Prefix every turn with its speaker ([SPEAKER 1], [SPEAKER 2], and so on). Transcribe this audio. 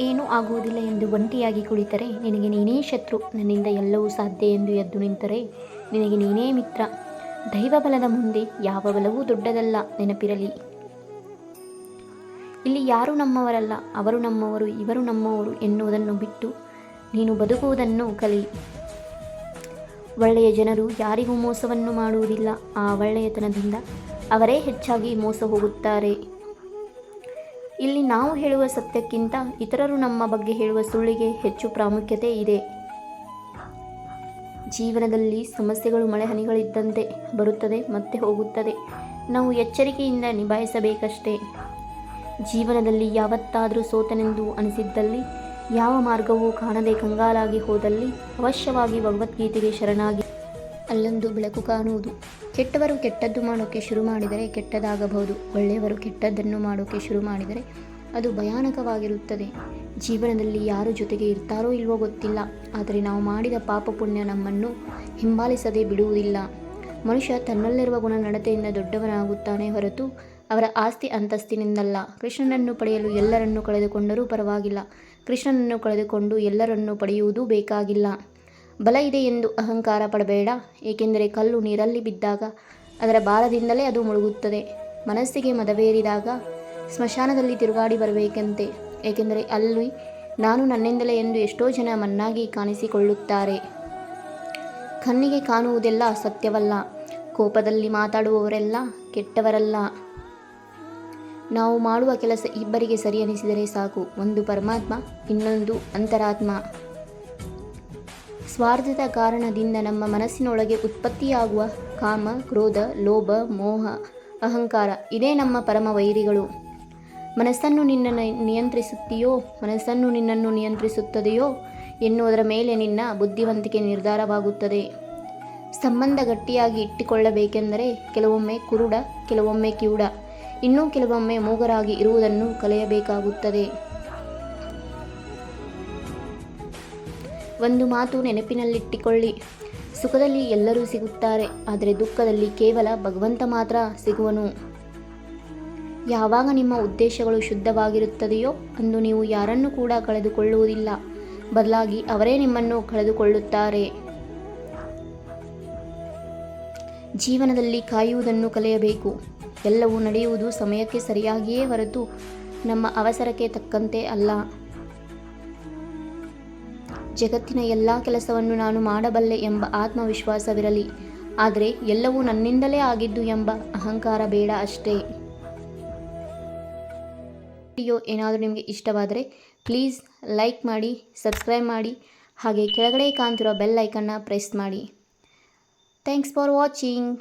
[SPEAKER 1] ಏನೂ ಆಗುವುದಿಲ್ಲ ಎಂದು ಒಂಟಿಯಾಗಿ ಕುಳಿತರೆ, ನಿನಗೆ ನೀನೇ ಶತ್ರು, ನನ್ನಿಂದ ಎಲ್ಲವೂ ಸಾಧ್ಯ ಎಂದು ಎದ್ದು ನಿಂತರೆ, ನಿನಗೆ ನೀನೇ ಮಿತ್ರ. ದೈವ ಬಲದ ಮುಂದೆ ಯಾವ ಬಲವೂ ದೊಡ್ಡದಲ್ಲ, ನೆನಪಿರಲಿ. ಇಲ್ಲಿ ಯಾರು ನಮ್ಮವರಲ್ಲ, ಅವರು ನಮ್ಮವರು, ಇವರು ನಮ್ಮವರು ಎನ್ನುವುದನ್ನು ಬಿಟ್ಟು ನೀನು ಬದುಕುವುದನ್ನು ಕಲಿ. ಒಳ್ಳೆಯ ಜನರು ಯಾರಿಗೂ ಮೋಸವನ್ನು ಮಾಡುವುದಿಲ್ಲ, ಆ ಒಳ್ಳೆಯತನದಿಂದ ಅವರೇ ಹೆಚ್ಚಾಗಿ ಮೋಸ ಹೋಗುತ್ತಾರೆ ಇಲ್ಲಿ ನಾವು ಹೇಳುವ ಸತ್ಯಕ್ಕಿಂತ ಇತರರು ನಮ್ಮ ಬಗ್ಗೆ ಹೇಳುವ ಸುಳ್ಳಿಗೆ ಹೆಚ್ಚು ಪ್ರಾಮುಖ್ಯತೆ ಇದೆ. ಜೀವನದಲ್ಲಿ ಸಮಸ್ಯೆಗಳು, ಮಳೆಹನಿಗಳಿದ್ದಂತೆ ಬರುತ್ತದೆ, ಮತ್ತೆ ಹೋಗುತ್ತದೆ. ನಾವು ಎಚ್ಚರಿಕೆಯಿಂದ ನಿಭಾಯಿಸಬೇಕಷ್ಟೇ. ಜೀವನದಲ್ಲಿ ಯಾವತ್ತಾದರೂ ಸೋತನೆಂದು ಅನಿಸಿದ್ದಲ್ಲಿ, ಯಾವ ಮಾರ್ಗವೂ ಕಾಣದೆ ಕಂಗಾಲಾಗಿ ಹೋದಲ್ಲಿ, ಅವಶ್ಯವಾಗಿ ಭಗವದ್ಗೀತೆಗೆ ಶರಣಾಗಿ. ಅಲ್ಲೊಂದು ಬೆಳಕು ಕಾಣುವುದು. ಕೆಟ್ಟವರು ಕೆಟ್ಟದ್ದು ಮಾಡೋಕ್ಕೆ ಶುರು ಮಾಡಿದರೆ ಕೆಟ್ಟದಾಗಬಹುದು. ಒಳ್ಳೆಯವರು ಕೆಟ್ಟದ್ದನ್ನು ಮಾಡೋಕ್ಕೆ ಶುರು ಮಾಡಿದರೆ ಅದು ಭಯಾನಕವಾಗಿರುತ್ತದೆ. ಜೀವನದಲ್ಲಿ ಯಾರು ಜೊತೆಗೆ ಇರ್ತಾರೋ ಇಲ್ವೋ ಗೊತ್ತಿಲ್ಲ. ಆದರೆ ನಾವು ಮಾಡಿದ ಪಾಪ ಪುಣ್ಯ ನಮ್ಮನ್ನು ಹಿಂಬಾಲಿಸದೆ ಬಿಡುವುದಿಲ್ಲ. ಮನುಷ್ಯ ತನ್ನಲ್ಲಿರುವ ಗುಣ ನಡತೆಯಿಂದ ದೊಡ್ಡವನಾಗುತ್ತಾನೆ ಹೊರತು ಅವರ ಆಸ್ತಿ ಅಂತಸ್ತಿನಿಂದಲ್ಲ. ಕೃಷ್ಣನನ್ನು ಪಡೆಯಲು ಎಲ್ಲರನ್ನು ಕಳೆದುಕೊಂಡರೂ ಪರವಾಗಿಲ್ಲ. ಕೃಷ್ಣನನ್ನು ಕಳೆದುಕೊಂಡು ಎಲ್ಲರನ್ನು ಪಡೆಯುವುದೂ ಬೇಕಾಗಿಲ್ಲ. ಬಲ ಇದೆ ಎಂದು ಅಹಂಕಾರ ಪಡಬೇಡ, ಏಕೆಂದರೆ ಕಲ್ಲು ನೀರಲ್ಲಿ ಬಿದ್ದಾಗ ಅದರ ಭಾರದಿಂದಲೇ ಅದು ಮುಳುಗುತ್ತದೆ. ಮನಸ್ಸಿಗೆ ಮದವೇರಿದಾಗ ಸ್ಮಶಾನದಲ್ಲಿ ತಿರುಗಾಡಿ ಬರಬೇಕಂತೆ, ಏಕೆಂದರೆ ಅಲ್ಲಿ ನಾನು ನನ್ನಿಂದಲೇ ಎಂದು ಎಷ್ಟೋ ಜನ ಮನ್ನಾಗಿ ಕಾಣಿಸಿಕೊಳ್ಳುತ್ತಾರೆ. ಕಣ್ಣಿಗೆ ಕಾಣುವುದೆಲ್ಲ ಸತ್ಯವಲ್ಲ, ಕೋಪದಲ್ಲಿ ಮಾತಾಡುವವರೆಲ್ಲ ಕೆಟ್ಟವರಲ್ಲ. ನಾವು ಮಾಡುವ ಕೆಲಸ ಇಬ್ಬರಿಗೆ ಸರಿ ಅನಿಸಿದರೆ ಸಾಕು, ಒಂದು ಪರಮಾತ್ಮ, ಇನ್ನೊಂದು ಅಂತರಾತ್ಮ. ಸ್ವಾರ್ಥದ ಕಾರಣದಿಂದ ನಮ್ಮ ಮನಸ್ಸಿನೊಳಗೆ ಉತ್ಪತ್ತಿಯಾಗುವ ಕಾಮ, ಕ್ರೋಧ, ಲೋಭ, ಮೋಹ, ಅಹಂಕಾರ ಇದೇ ನಮ್ಮ ಪರಮ ವೈರಿಗಳು. ಮನಸ್ಸನ್ನು ನಿನ್ನನ್ನು ನಿಯಂತ್ರಿಸುತ್ತೀಯೋ, ಮನಸ್ಸನ್ನು ನಿನ್ನನ್ನು ನಿಯಂತ್ರಿಸುತ್ತದೆಯೋ ಎನ್ನುವುದರ ಮೇಲೆ ನಿನ್ನ ಬುದ್ಧಿವಂತಿಕೆ ನಿರ್ಧಾರವಾಗುತ್ತದೆ. ಸಂಬಂಧ ಗಟ್ಟಿಯಾಗಿ ಇಟ್ಟುಕೊಳ್ಳಬೇಕೆಂದರೆ ಕೆಲವೊಮ್ಮೆ ಕುರುಡ, ಕೆಲವೊಮ್ಮೆ ಕಿವುಡ, ಇನ್ನೂ ಕೆಲವೊಮ್ಮೆ ಮೂಗರಾಗಿ ಇರುವುದನ್ನು ಕಲಿಯಬೇಕಾಗುತ್ತದೆ. ಒಂದು ಮಾತು ನೆನಪಿನಲ್ಲಿಟ್ಟುಕೊಳ್ಳಿ. ಸುಖದಲ್ಲಿ ಎಲ್ಲರೂ ಸಿಗುತ್ತಾರೆ, ಆದರೆ ದುಃಖದಲ್ಲಿ ಕೇವಲ ಭಗವಂತ ಮಾತ್ರ ಸಿಗುವನು. ಯಾವಾಗ ನಿಮ್ಮ ಉದ್ದೇಶಗಳು ಶುದ್ಧವಾಗಿರುತ್ತದೆಯೋ ಅಂದು ನೀವು ಯಾರನ್ನು ಕೂಡ ಕಳೆದುಕೊಳ್ಳುವುದಿಲ್ಲ. ಬದಲಾಗಿ ಅವರೇ ನಿಮ್ಮನ್ನು ಕಳೆದುಕೊಳ್ಳುತ್ತಾರೆ. ಜೀವನದಲ್ಲಿ ಕಾಯುವುದನ್ನು ಕಲಿಯಬೇಕು. ಎಲ್ಲವೂ ನಡೆಯುವುದು ಸಮಯಕ್ಕೆ ಸರಿಯಾಗಿಯೇ ಹೊರತು ನಮ್ಮ ಅವಸರಕ್ಕೆ ತಕ್ಕಂತೆ ಅಲ್ಲ. ಜಗತ್ತಿನ ಎಲ್ಲ ಕೆಲಸವನ್ನು ನಾನು ಮಾಡಬಲ್ಲೆ ಎಂಬ ಆತ್ಮವಿಶ್ವಾಸವಿರಲಿ. ಆದರೆ ಎಲ್ಲವೂ ನನ್ನಿಂದಲೇ ಆಗಿದ್ದು ಎಂಬ ಅಹಂಕಾರ ಬೇಡ ಅಷ್ಟೇ. ವಿಡಿಯೋ ಏನಾದರೂ ನಿಮಗೆ ಇಷ್ಟವಾದರೆ ಪ್ಲೀಸ್ ಲೈಕ್ ಮಾಡಿ, ಸಬ್ಸ್ಕ್ರೈಬ್ ಮಾಡಿ, ಹಾಗೆ ಕೆಳಗಡೆ ಕಾಣ್ತಿರೋ ಬೆಲ್ ಐಕನ್ನ ಪ್ರೆಸ್ ಮಾಡಿ. Thanks for watching.